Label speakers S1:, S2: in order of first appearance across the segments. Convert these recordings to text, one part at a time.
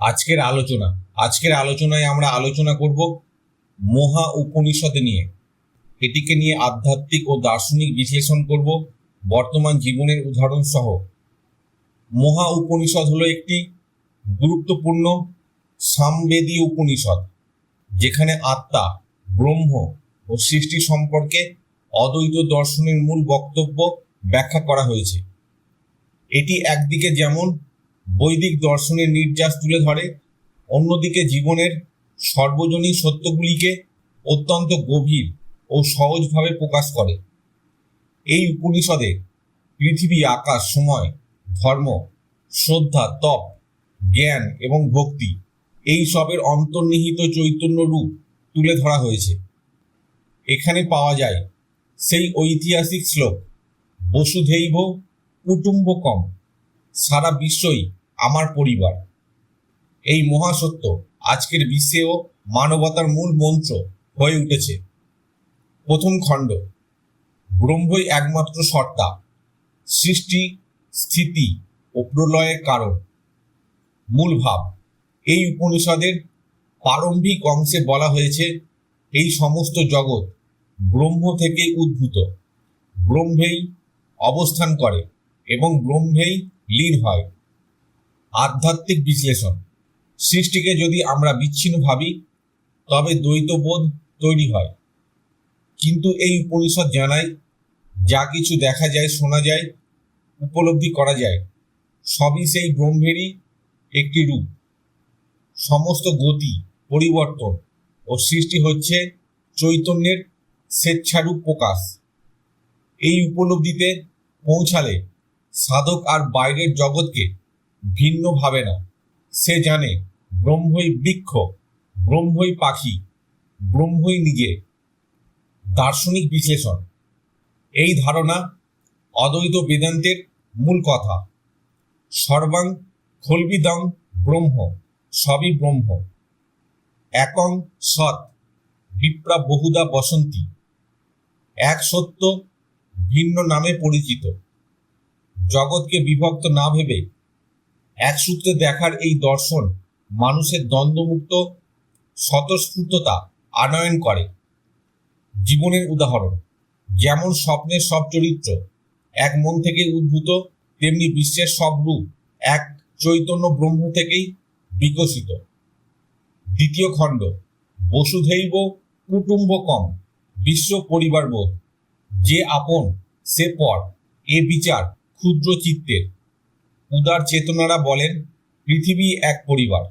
S1: আজকের আলোচনা। আজকের আলোচনায় আমরা আলোচনা করব মহা উপনিষদ নিয়ে। এটিকে নিয়ে আধ্যাত্মিক ও দার্শনিক বিশ্লেষণ করব বর্তমান জীবনের উদাহরণ সহ। মহা উপনিষদ হলো একটি গুরুত্বপূর্ণ সামবেদী উপনিষদ, যেখানে আত্মা, ব্রহ্ম ও সৃষ্টি সম্পর্কে অদ্বৈত দর্শনের মূল বক্তব্য ব্যাখ্যা করা হয়েছে। এটি একদিকে যেমন বৈদিক দর্শনের নির্যাস তুলে ধরে। অন্যদিকে জীবনের সর্বজনীন সত্যগুলিকে অত্যন্ত গভীর ও সহজভাবে প্রকাশ করে। এই উপনিষদে পৃথিবী, আকাশ, সময়, ধর্ম, শ্রদ্ধা, তপ, জ্ঞান এবং ভক্তি এই সবের অন্তর্নিহিত চৈতন্য রূপ তুলে ধরা হয়েছে। এখানে পাওয়া যায় সেই ঐতিহাসিক শ্লোক বসুধৈব কুটুম্বকম সারা বিশ্বই আমার পরিবার। এই মহাসত্য আজকের বিশ্বেও মানবতার মূল মন্ত্র হয়ে উঠেছে। প্রথম খণ্ড, ব্রহ্মই একমাত্র সত্তা, সৃষ্টি, স্থিতি ও প্রলয়ের কারণ। মূল ভাব, এই উপনিষদের প্রারম্ভিক অংশে বলা হয়েছে, এই সমস্ত জগৎ ব্রহ্ম থেকে উদ্ভূত। ব্রহ্মেই অবস্থান করে এবং ব্রহ্মেই লীন হয়। আধ্যাত্মিক বিশ্লেষণ। সৃষ্টিকে যদি আমরা বিচ্ছিন্ন ভাবি, তবে দ্বৈতবোধ তৈরি হয়। কিন্তু এই উপনিষদ জানায়, যা কিছু দেখা যায়, শোনা যায়, উপলব্ধি করা যায়, সবই সেই ব্রহ্মেরই একটি রূপ। সমস্ত গতি, পরিবর্তন ও সৃষ্টি হচ্ছে চৈতন্যের স্বেচ্ছারূপ প্রকাশ। এই উপলব্ধিতে পৌঁছালে সাধক আর বাইরের জগৎকে ভিন্ন ভাবে না। সে জানে, ব্রহ্মই বৃক্ষ, ব্রহ্মই পাখি, ব্রহ্মই নিজে। দার্শনিক বিশ্লেষণ। এই ধারণা অদ্বৈত বেদান্তের মূল কথা। সর্বাং খলবিদং ব্রহ্ম, সবই ব্রহ্ম। একং সৎ, বিপ্রা বহুদা বসন্তী। এক সত্য ভিন্ন নামে পরিচিত। জগৎকে বিভক্ত না ভেবে এক সূত্রে দেখার এই দর্শন মানুষের দ্বন্দ্বমুক্ত, স্বতঃস্ফূর্ততা আনয়ন করে। জীবনের উদাহরণ, যেমন স্বপ্নের সব চরিত্র, এক মন থেকে উদ্ভূত, তেমনি বিশ্বের সব রূপ এক চৈতন্য ব্রহ্ম থেকেই বিকশিত। দ্বিতীয় খণ্ড, বসুধৈব কুটুম্বকম বিশ্ব পরিবারবোধ, যে আপন সে পর, এ বিচার ক্ষুদ্র চিত্তের। উদার চেতনারা বলেন, পৃথিবী এক পরিবার।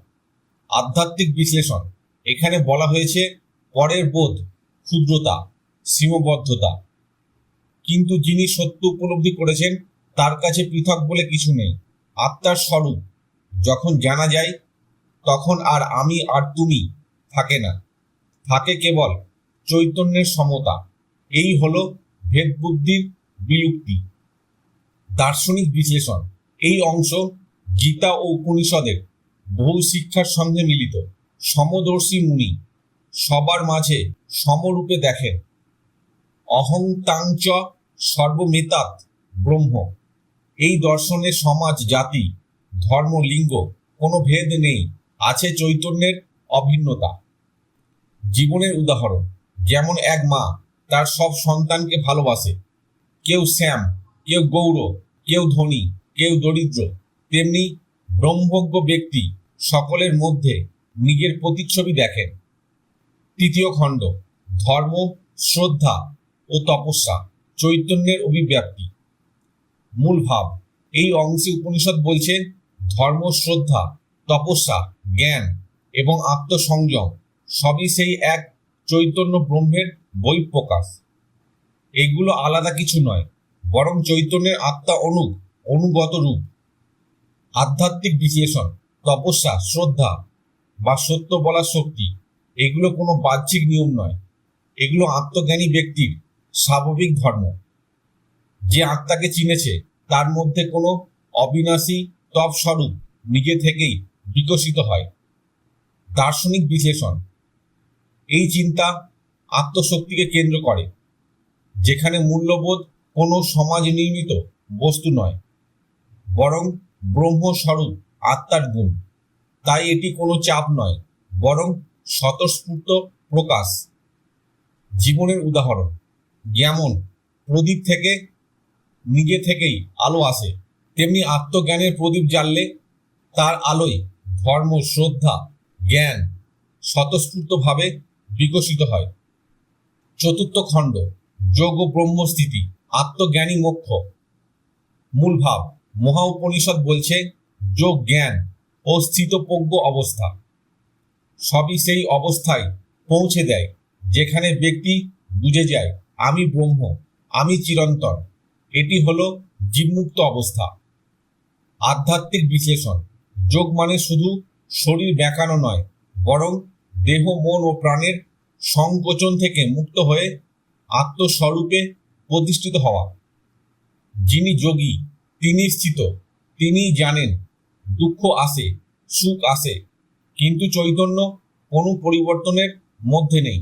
S1: আধ্যাত্মিক বিশ্লেষণ। এখানে বলা হয়েছে, পরের বোধ ক্ষুদ্রতা, সীমাবদ্ধতা। কিন্তু যিনি সত্য উপলব্ধি করেছেন, তার কাছে পৃথক বলে কিছু নেই। আত্মার স্বরূপ যখন জানা যায়, তখন আর আমি আর তুমি থাকে না। থাকে কেবল চৈতন্যের সমতা। এই হলো ভেদ বুদ্ধির বিলুপ্তি। দার্শনিক বিশ্লেষণ। এই অংশ গীতা ও উপনিষদের বহু শিক্ষার সঙ্গে মিলিত। সমদর্শী মুনি সবার মাঝে সমরূপে দেখেন। অহংতাংচ সর্বমেতাত ব্রহ্ম। এই দর্শনে সমাজ, জাতি, ধর্ম, লিঙ্গ কোনো ভেদ নেই, আছে চৈতন্যের অভিন্নতা। জীবনের উদাহরণ, যেমন এক মা তার সব সন্তানকে ভালোবাসে। কেউ শ্যাম, কেউ গৌর, কেউ ধনী কেউ দরিদ্র, তেমনি ব্রহ্মজ্ঞ ব্যক্তি সকলের মধ্যে নিজের প্রতিচ্ছবি দেখেন। তৃতীয় খণ্ড, ধর্ম, শ্রদ্ধা ও তপস্যা, চৈতন্যের অভিব্যক্তি মূল ভাব, এই অংশে উপনিষদ বলছে ধর্ম, শ্রদ্ধা, তপস্যা, জ্ঞান এবং আত্মসংযম সবই সেই এক চৈতন্য ব্রহ্মের বহিঃপ্রকাশ। এগুলো আলাদা কিছু নয়, বরং চৈতন্যের আত্মা অনু অনুগত রূপ। আধ্যাত্মিক বিশ্লেষণ, তপস্যা, শ্রদ্ধা বা সত্য বলার শক্তি, এগুলো কোনো বাহ্যিক নিয়ম নয়। এগুলো আত্মজ্ঞানী ব্যক্তির স্বাভাবিক ধর্ম। যে আত্মাকে চিনেছে, তার মধ্যে কোনো অবিনাশী তপ স্বরূপ নিজে থেকেই বিকশিত হয়। দার্শনিক বিশ্লেষণ, এই চিন্তা আত্মশক্তিকে কেন্দ্র করে, যেখানে মূল্যবোধ কোনো সমাজ নির্মিত বস্তু নয়। বরং ব্রহ্মস্বরূপ আত্মার গুণ। তাই এটি কোনো চাপ নয়, বরং স্বতঃস্ফূর্ত প্রকাশ। জীবনের উদাহরণ, যেমন প্রদীপ থেকে নিজে থেকেই আলো আসে, তেমনি আত্মজ্ঞানের প্রদীপ জ্বাললে তার আলোয় ধর্ম, শ্রদ্ধা, জ্ঞান স্বতঃস্ফূর্তভাবে বিকশিত হয়। চতুর্থ খণ্ড, যোগ ব্রহ্মস্থিতি, আত্মজ্ঞানী মোক্ষ। মূল ভাব মহা উপনিষদ বলছে, যোগ জ্ঞান ও স্থিতপ্রজ্ঞ অবস্থা। সবই সেই অবস্থায় পৌঁছে দেয়, যেখানে ব্যক্তি বুঝে যায়, আমি ব্রহ্ম, আমি চিরন্তন। এটি হল জীবমুক্ত অবস্থা। আধ্যাত্মিক বিশ্লেষণ। যোগ মানে শুধু শরীর ব্যাকানো নয়, বরং দেহ, মন ও প্রাণের সংকোচন থেকে মুক্ত হয়ে আত্মস্বরূপে প্রতিষ্ঠিত হওয়া। যিনি যোগী তিনি স্থিত তিনিই জানেন, দুঃখ আসে সুখ আসে কিন্তু চৈতন্য কোনো পরিবর্তনের মধ্যে নেই।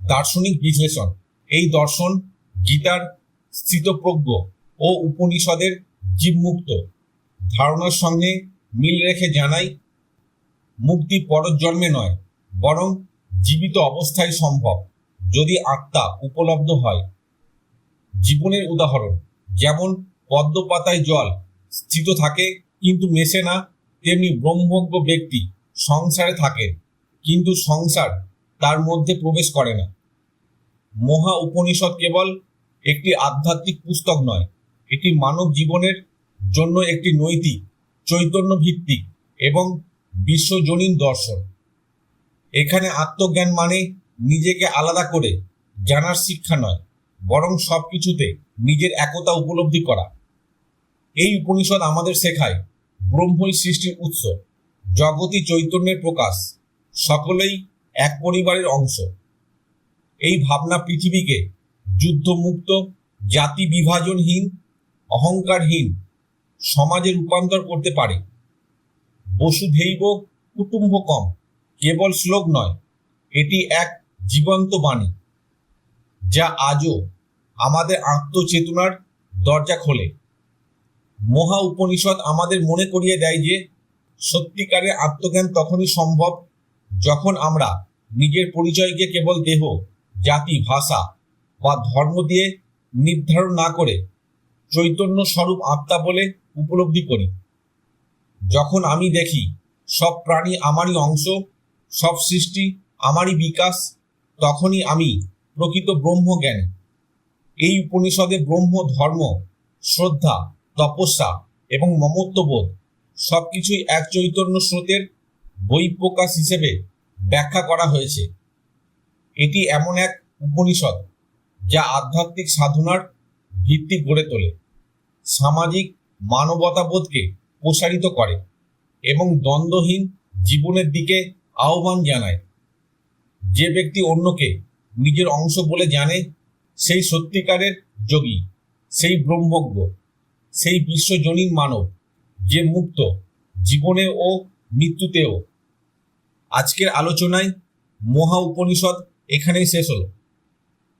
S1: দার্শনিক বিশ্লেষণ, এই দর্শন গীতার স্থিতপ্রজ্ঞ ও উপনিষদের জীবমুক্ত। ধারণার সঙ্গে মিল রেখে জানাই, মুক্তি পরজন্মে নয়, বরং জীবিত অবস্থায় সম্ভব, যদি আত্মা উপলব্ধ হয়। জীবনের উদাহরণ, যেমন পদ্ম পাতায় জল স্থিত থাকে, কিন্তু মেশে না। তেমনি ব্রহ্মজ্ঞ ব্যক্তি সংসারে থাকেন, কিন্তু সংসার তার মধ্যে প্রবেশ করে না। মহা উপনিষদ কেবল একটি আধ্যাত্মিক পুস্তক নয়, এটি মানব জীবনের জন্য একটি নৈতিক চৈতন্য ভিত্তিক এবং বিশ্বজনীন দর্শন। এখানে আত্মজ্ঞান মানে নিজেকে আলাদা করে জানার শিক্ষা নয়, বরং সবকিছুতে নিজের একতা উপলব্ধি করা। এই উপনিষদ আমাদের শেখায় ব্রহ্মই সৃষ্টির উৎস জগতই চৈতন্যের প্রকাশ, সকলেই এক পরিবারের অংশ। এই ভাবনা পৃথিবীকে যুদ্ধমুক্ত, জাতি বিভাজনহীন, অহংকারহীন সমাজে রূপান্তর করতে পারে। বসুধৈব কুটুম্বকম কেবল শ্লোক নয়, এটি এক জীবন্ত বাণী, যা আজও আমাদের আত্মচেতনার দরজা খোলে। মহা উপনিষদ আমাদের মনে করিয়ে দেয় যে, সত্যিকারের আত্মজ্ঞান তখনই সম্ভব যখন আমরা নিজের পরিচয়কে কেবল দেহ, জাতি, ভাষা বা ধর্ম দিয়ে নির্ধারণ না করে চৈতন্য স্বরূপ আত্মা বলে উপলব্ধি করি। যখন আমি দেখি সব প্রাণী আমারই অংশ, সব সৃষ্টি আমারই বিকাশ, তখনই আমি প্রকৃত ব্রহ্মজ্ঞানী। এই উপনিষদে ব্রহ্ম, ধর্ম, শ্রদ্ধা তপস্যা এবং মমত্ববোধ, সবকিছুই এক চৈতন্য স্রোতের বই প্রকাশ হিসেবে ব্যাখ্যা করা হয়েছে। এটি এমন এক উপনিষদ যা আধ্যাত্মিক সাধনার ভিত্তি গড়ে তোলে, সামাজিক মানবতাবোধকে প্রসারিত করে এবং দ্বন্দ্বহীন জীবনের দিকে আহ্বান জানায়। যে ব্যক্তি অন্যকে নিজের অংশ বলে জানে, সেই সত্যিকারের যোগী, সেই ব্রহ্মজ্ঞ। সেই বিশ্বজনীন মানব যে মুক্ত জীবনে ও মৃত্যুতেও। আজকের আলোচনায় মহা উপনিষদ এখানেই শেষ হলো।